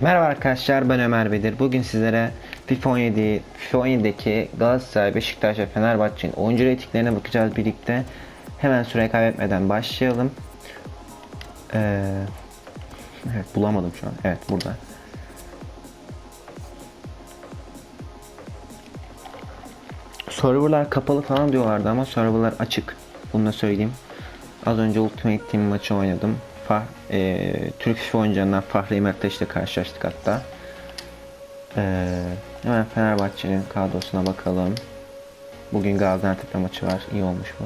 Merhaba arkadaşlar ben Ömer Bedir. Bugün sizlere FIFA 17, FIFA 17'deki Galatasaray, Beşiktaş ve Fenerbahçe'nin oyuncu reytinglerine bakacağız birlikte. Hemen süre kaybetmeden başlayalım. Ee, evet bulamadım şu an. Evet burada. Serverlar kapalı falan diyorlardı ama serverlar açık. Bunu da söyleyeyim. Az önce Ultimate Team maçı oynadım. Fah, e, Türk FIFA oyuncularından Fahri Mert'le karşılaştık hatta. E, hemen Fenerbahçe'nin kadrosuna bakalım. Bugün Gaziantep'te maçı var. İyi olmuş bu.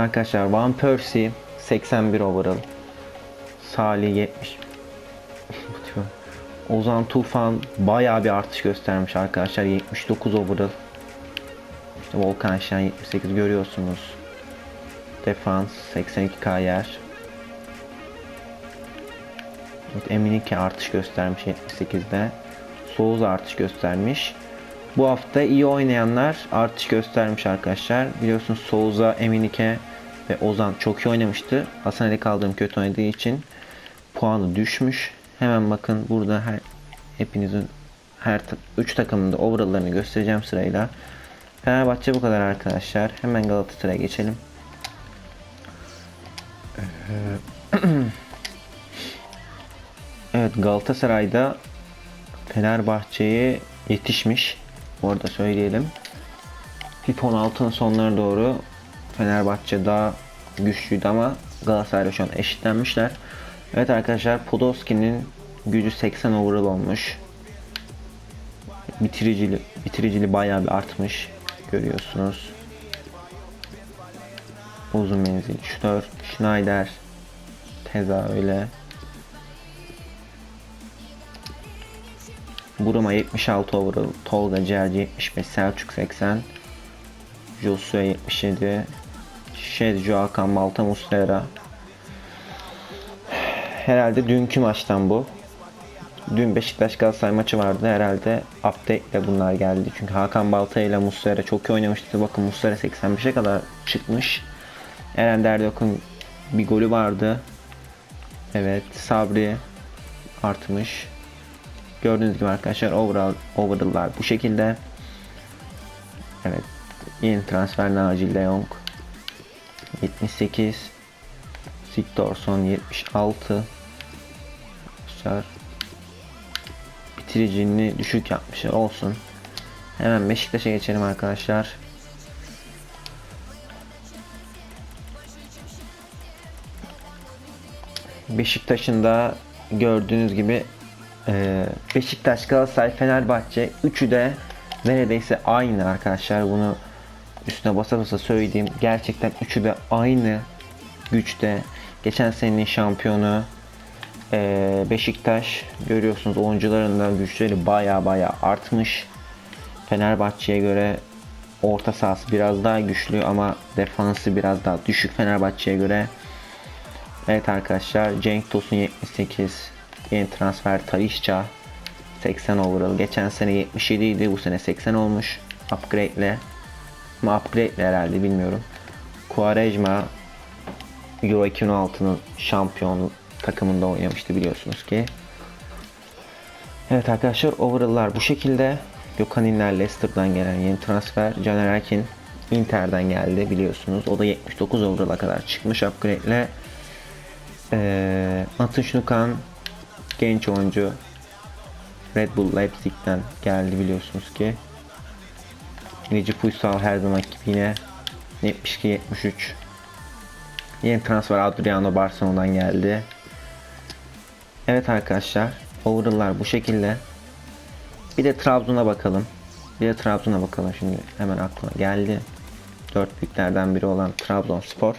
Arkadaşlar Van Persie 81 overall. Salih 70. Ozan Tufan bayağı bir artış göstermiş arkadaşlar. 79 overall. İşte Volkan Şen 78 görüyorsunuz. Defans 82k yer. Eminike artış göstermiş 78'de. Soğuz artış göstermiş. Bu hafta iyi oynayanlar artış göstermiş arkadaşlar. Biliyorsunuz Souza, Eminike ve Ozan çok iyi oynamıştı. Hasan Ali kaldığım kötü oynadığı için puanı düşmüş. Hemen bakın burada her hepinizin her 3 takımın da overall'larını göstereceğim sırayla. Fenerbahçe bu kadar arkadaşlar. Hemen Galatasaray'a geçelim. Evet Galatasaray'da Fenerbahçe'ye yetişmiş. Orada söyleyelim. FIFA 16'nın sonlarına doğru Fenerbahçe daha güçlüydü ama Galatasaray'la şu an eşitlenmişler. Evet arkadaşlar Podolski'nin gücü 80 overall olmuş. Bitiricili, bitiricili bayağı bir artmış. Görüyorsunuz. Uzun menzil. Schneider. Teza öyle. Buruma 76 overall, Tolga Ciğerci 75, Selçuk 80, Joshua 77, Şedjo Hakan Malta Muslera. Herhalde dünkü maçtan bu. Dün Beşiktaş Galatasaray maçı vardı. Herhalde update ile bunlar geldi. Çünkü Hakan Balta ile Muslera çok iyi oynamıştı. Bakın Muslera 85'e kadar çıkmış. Eren Derdok'un bir golü vardı. Evet Sabri artmış. Gördüğünüz gibi arkadaşlar overall, overall'lar bu şekilde. Evet. Yeni transfer Naci Leong 78 Sigtorsson 76 Arkadaşlar bitiricini düşük yapmışlar olsun. Hemen Beşiktaş'a geçelim arkadaşlar. Beşiktaş'ın da gördüğünüz gibi ee, Beşiktaş, Galatasaray, Fenerbahçe üçü de neredeyse aynı arkadaşlar. Bunu üstüne basa basa söyleyeyim. Gerçekten üçü de aynı güçte. Geçen senenin şampiyonu ee, Beşiktaş görüyorsunuz oyuncuların da güçleri baya baya artmış. Fenerbahçe'ye göre orta sahası biraz daha güçlü ama defansı biraz daha düşük Fenerbahçe'ye göre. Evet arkadaşlar Cenk Tosun 78 Yeni transfer Talişça 80 overall. Geçen sene 77 idi. Bu sene 80 olmuş. Upgrade ile. Ama upgrade ile herhalde bilmiyorum. Quaresma Euro 2016'nın şampiyonu takımında oynamıştı biliyorsunuz ki. Evet arkadaşlar overall'lar bu şekilde. Gökhan İnler Leicester'dan gelen yeni transfer. Caner Erkin Inter'den geldi biliyorsunuz. O da 79 overall'a kadar çıkmış upgrade ile. Ee, Atın Şnukan genç oyuncu Red Bull Leipzig'ten geldi biliyorsunuz ki. Necip Uysal her zaman gibi yine 72-73 Yeni transfer Adriano Barcelona'dan geldi. Evet arkadaşlar overall'lar bu şekilde. Bir de Trabzon'a bakalım. Bir de Trabzon'a bakalım şimdi hemen aklıma geldi. Dört büyüklerden biri olan Trabzonspor.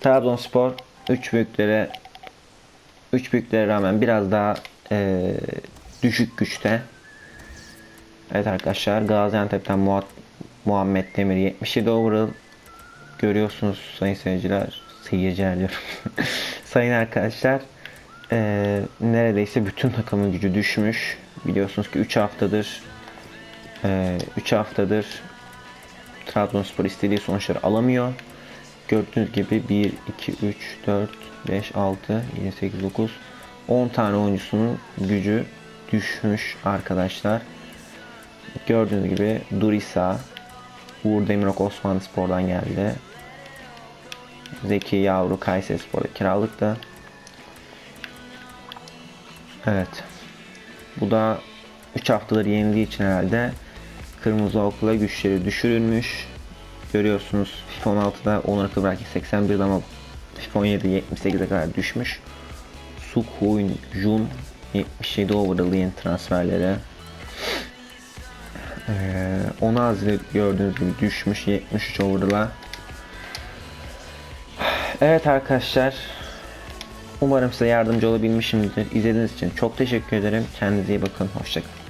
Trabzonspor 3 büyüklere 3 büyüklere rağmen biraz daha e, düşük güçte. Evet arkadaşlar Gaziantep'ten Muhat, Muhammed Demir 77 overall görüyorsunuz sayın seyirciler seyirciler diyorum. sayın arkadaşlar e, neredeyse bütün takımın gücü düşmüş. Biliyorsunuz ki 3 haftadır e, 3 haftadır Trabzonspor istediği sonuçları alamıyor. Gördüğünüz gibi 1, 2, 3, 4, 5, 6, 7, 8, 9, 10 tane oyuncusunun gücü düşmüş arkadaşlar. Gördüğünüz gibi Durisa, Uğur Demirok Osmanlı Spor'dan geldi. Zeki Yavru Kayseri Spor'da kiralıktı. Evet. Bu da 3 haftadır yenildiği için herhalde Kırmızı Okula güçleri düşürülmüş. Görüyorsunuz FIFA 16'da Onur Kıbraki 81'de ama FIFA 17'de 78'e kadar düşmüş. Su Huyun Jun 77 overall'ı yeni transferleri. Ee, Onazli gördüğünüz gibi düşmüş 73 overall'a. Evet arkadaşlar. Umarım size yardımcı olabilmişimdir. İzlediğiniz için çok teşekkür ederim. Kendinize iyi bakın. Hoşçakalın.